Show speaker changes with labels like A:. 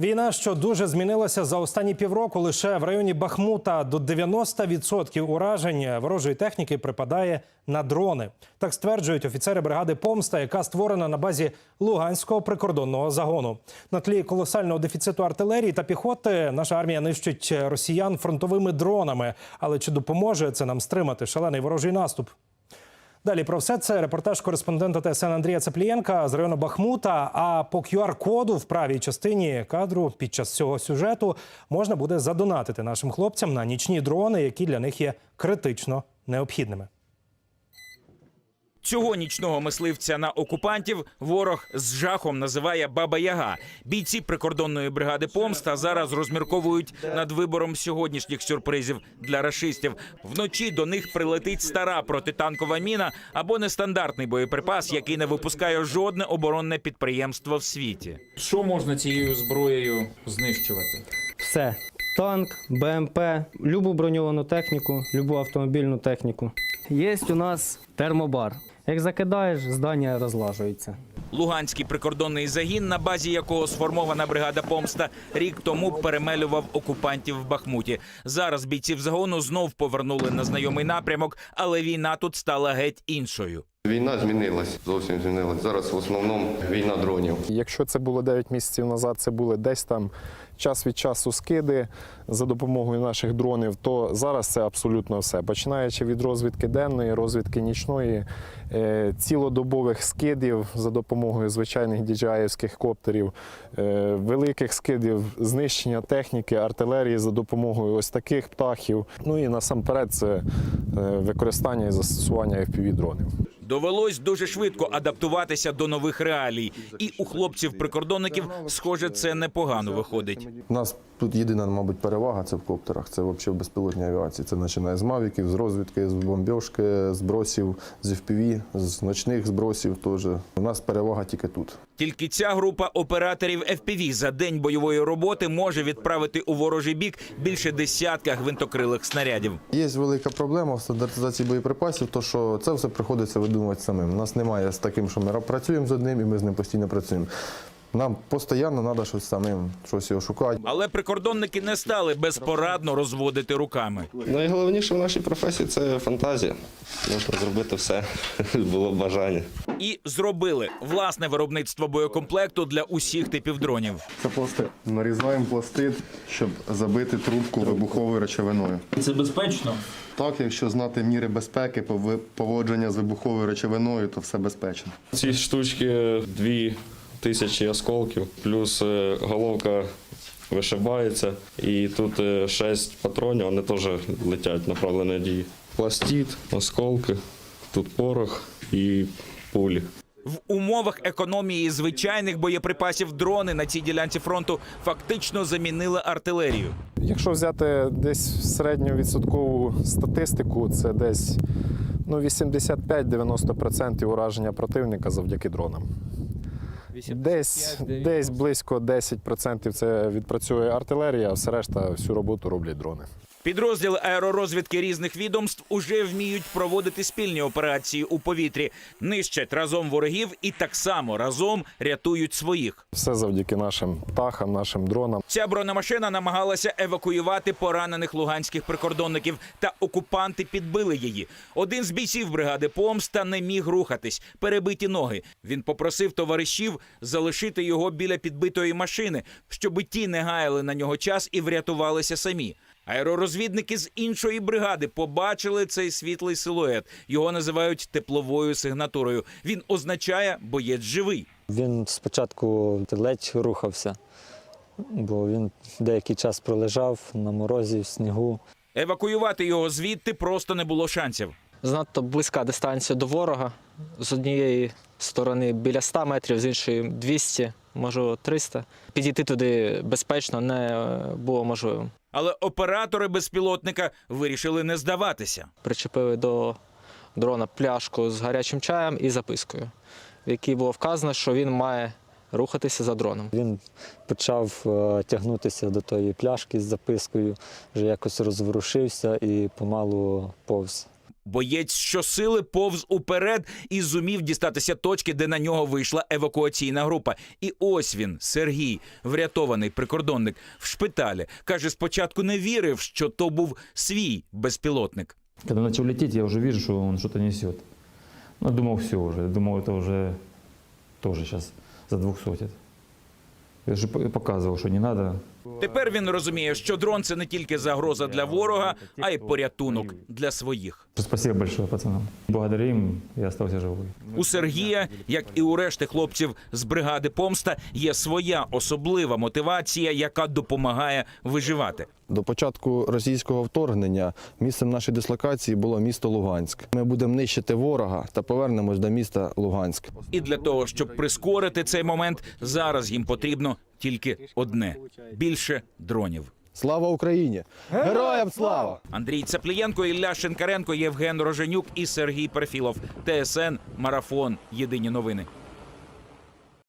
A: Війна, що дуже змінилася за останні півроку, лише в районі Бахмута до 90% уражень ворожої техніки припадає на дрони. Так стверджують офіцери бригади Помста, яка створена на базі Луганського прикордонного загону. На тлі колосального дефіциту артилерії та піхоти наша армія нищить росіян фронтовими дронами. Але чи допоможе це нам стримати шалений ворожий наступ? Далі про все це репортаж кореспондента ТСН Андрія Цеплієнка з району Бахмута. А по QR-коду в правій частині кадру під час цього сюжету можна буде задонатити нашим хлопцям на нічні дрони, які для них є критично необхідними.
B: Цього нічного мисливця на окупантів ворог з жахом називає Баба Яга. Бійці прикордонної бригади Помста зараз розмірковують над вибором сьогоднішніх сюрпризів для рашистів. Вночі до них прилетить стара протитанкова міна або нестандартний боєприпас, який не випускає жодне оборонне підприємство в світі.
C: Що можна цією зброєю знищувати?
D: Все. Танк, БМП, любу броньовану техніку, любу автомобільну техніку. Є у нас термобар. Як закидаєш, здання розлажується.
B: Луганський прикордонний загін, на базі якого сформована бригада помста, рік тому перемелював окупантів в Бахмуті. Зараз бійців загону знов повернули на знайомий напрямок, але війна тут стала геть іншою.
E: Війна змінилась, зовсім змінилась. Зараз в основному війна дронів.
F: Якщо це було 9 місяців назад, це були десь там час від часу скиди за допомогою наших дронів, то зараз це абсолютно все. Починаючи від розвідки денної, розвідки нічної, е, цілодобових скидів за допомогою звичайних діджаївських коптерів, е, великих скидів, знищення техніки, артилерії за допомогою ось таких птахів. Ну і насамперед це е, використання і застосування FPV-дронів.
B: Довелось дуже швидко адаптуватися до нових реалій, і у хлопців-прикордонників, схоже, це непогано виходить.
G: У нас тут єдина, мабуть, перевага це в коптерах. Це взагалі в безпілотній авіації. Це починає з мавіків, з розвідки, з бомбьошки, збросів, з FPV, з ночних збросів. Теж у нас перевага тільки тут.
B: Тільки ця група операторів FPV за день бойової роботи може відправити у ворожий бік більше десятка гвинтокрилих снарядів.
G: Є велика проблема в стандартизації боєприпасів, то що це все приходиться видумувати самим. У нас немає з таким, що ми працюємо з одним і ми з ним постійно працюємо. Нам постійно треба щось самим, щось його шукати.
B: Але прикордонники не стали безпорадно розводити руками.
H: Найголовніше в нашій професії це фантазія. Можна зробити все, було б бажання.
B: І зробили власне виробництво боєкомплекту для усіх типів дронів.
G: Це пластид. Нарізаємо пластид, щоб забити трубку вибуховою речовиною.
C: Це безпечно.
G: Так, якщо знати міри безпеки, поводження з вибуховою речовиною, то все безпечно.
H: Ці штучки дві тисячі осколків, плюс е, головка вишибається, і тут е, шість патронів, вони теж летять направленої дії. Пластид, осколки, тут порох і пулі.
B: В умовах економії звичайних боєприпасів дрони на цій ділянці фронту фактично замінили артилерію.
F: Якщо взяти десь середньовідсоткову статистику, це десь ну, 85-90% ураження противника завдяки дронам. Десь, десь близько 10% це відпрацює артилерія, а все решта всю роботу роблять дрони.
B: Підрозділи аеророзвідки різних відомств уже вміють проводити спільні операції у повітрі, нищать разом ворогів і так само разом рятують своїх.
F: Все завдяки нашим птахам, нашим дронам.
B: Ця бронемашина намагалася евакуювати поранених луганських прикордонників, та окупанти підбили її. Один з бійців бригади помста не міг рухатись, перебиті ноги. Він попросив товаришів залишити його біля підбитої машини, щоб ті не гаяли на нього час і врятувалися самі. Аеророзвідники з іншої бригади побачили цей світлий силует. Його називають тепловою сигнатурою. Він означає боєць живий.
I: Він спочатку ледь рухався, бо він деякий час пролежав на морозі, в снігу.
B: Евакуювати його звідти просто не було шансів.
J: Занадто близька дистанція до ворога. З однієї сторони біля 100 метрів, з іншої 200, може 300. Підійти туди безпечно не е, було можливим.
B: Але оператори безпілотника вирішили не здаватися.
J: Причепили до дрона пляшку з гарячим чаєм і запискою, в якій було вказано, що він має рухатися за дроном.
I: Він почав е, тягнутися до тої пляшки з запискою, вже якось розворушився і помалу повз.
B: Боєць щосили повз уперед і зумів дістатися точки, де на нього вийшла евакуаційна група. І ось він, Сергій, врятований прикордонник в шпиталі. Каже, спочатку не вірив, що то був свій безпілотник.
K: Когда начал лететь, я уже вижу, что он что-то несет. Ну, я думал, все. Я думал, это уже тоже сейчас за двухсотит. Я ж показував, що не треба.
B: Тепер він розуміє, що дрон це не тільки загроза для ворога, а й порятунок для своїх.
K: Спасибо большое пацанам. Благодаря я стався живий.
B: У Сергія, як і у решти хлопців з бригади помста, є своя особлива мотивація, яка допомагає виживати.
G: До початку російського вторгнення місцем нашої дислокації було місто Луганськ. Ми будемо нищити ворога та повернемось до міста Луганськ.
B: І для того, щоб прискорити цей момент, зараз їм потрібно тільки одне більше дронів.
G: Слава Україні! Героям слава!
B: Андрій Цаплієнко, Ілля Шинкаренко, Євген Роженюк і Сергій Перфілов. ТСН Марафон. Єдині новини.